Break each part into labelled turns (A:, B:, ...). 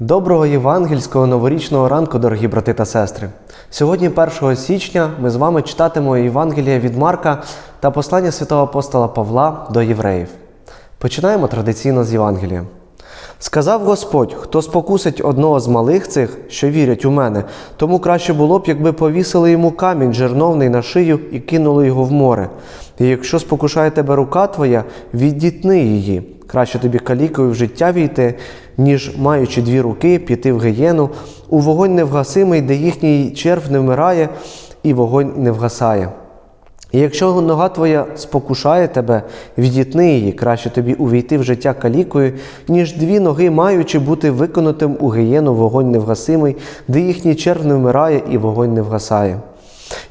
A: Доброго євангельського новорічного ранку, дорогі брати та сестри. Сьогодні, 1 січня, ми з вами читатимемо Євангелія від Марка та послання святого апостола Павла до євреїв. Починаємо традиційно з Євангелія. Сказав Господь: хто спокусить одного з малих цих, що вірять у мене, тому краще було б, якби повісили йому камінь жерновний на шию і кинули його в море. І якщо спокушає тебе рука твоя, віддітни її. Краще тобі калікою в життя війти, ніж маючи дві руки, піти в гієну, у вогонь невгасимий, де їхній черв не вмирає, і вогонь не вгасає. І якщо нога твоя спокушає тебе, відітни її, краще тобі увійти в життя калікою, ніж дві ноги, маючи бути виконатим у гієну вогонь невгасимий, де їхній черв не вмирає і вогонь не вгасає.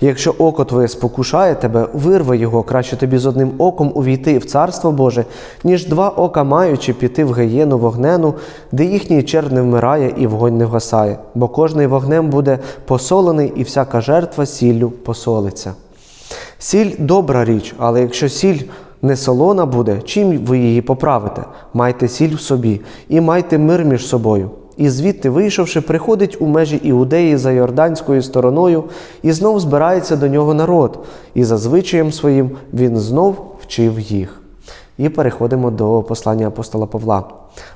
A: Якщо око твоє спокушає тебе, вирви його, краще тобі з одним оком увійти в Царство Боже, ніж два ока маючи піти в гієну вогнену, де їхній черв не вмирає і вогонь не вгасає, бо кожний вогнем буде посолений, і всяка жертва сіллю посолиться. Сіль добра річ, але якщо сіль не солона буде, чим ви її поправите? Майте сіль в собі і майте мир між собою. І звідти, вийшовши, приходить у межі Іудеї за Йорданською стороною, і знов збирається до нього народ, і за звичаєм своїм він знов вчив їх. І переходимо до послання апостола Павла.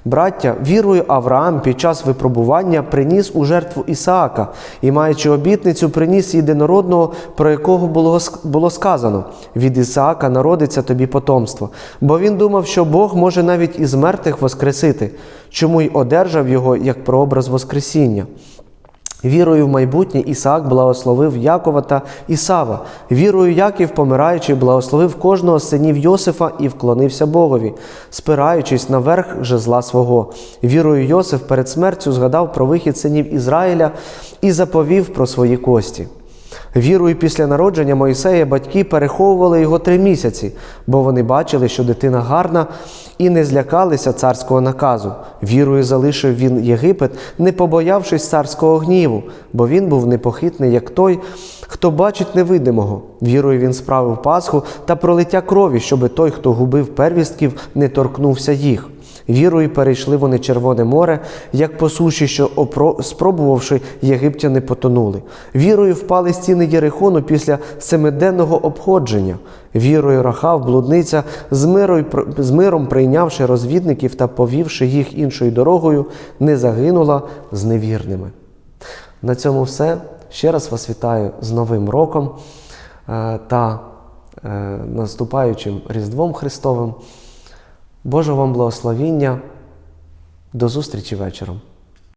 A: Браття, вірою Авраам під час випробування приніс у жертву Ісаака і, маючи обітницю, приніс єдинородного, про якого було, було сказано: від Ісаака народиться тобі потомство. Бо він думав, що Бог може навіть із мертвих воскресити, чому й одержав його як прообраз Воскресіння. Вірою в майбутнє Ісаак благословив Якова та Ісава. Вірою Яків, помираючи, благословив кожного з синів Йосифа і вклонився Богові, спираючись на верх жезла свого. Вірою Йосиф перед смертю згадав про вихід синів Ізраїля і заповів про свої кості. Вірою після народження Мойсея батьки переховували його три місяці, бо вони бачили, що дитина гарна, і не злякалися царського наказу. Вірою залишив він Єгипет, не побоявшись царського гніву, бо він був непохитний, як той, хто бачить невидимого. Вірою він справив Пасху та пролиття крові, щоби той, хто губив первістків, не торкнувся їх. Вірою перейшли вони Червоне море, як по суші, що опро- спробувавши, єгиптяни потонули. Вірою впали стіни Єрихону після семиденного обходження. Вірою Рахав, блудниця, з, мирою, з миром прийнявши розвідників та повівши їх іншою дорогою, не загинула з невірними. На цьому все. Ще раз вас вітаю з Новим роком е, та е, наступаючим Різдвом Христовим. Божого вам благословіння. До зустрічі вечором.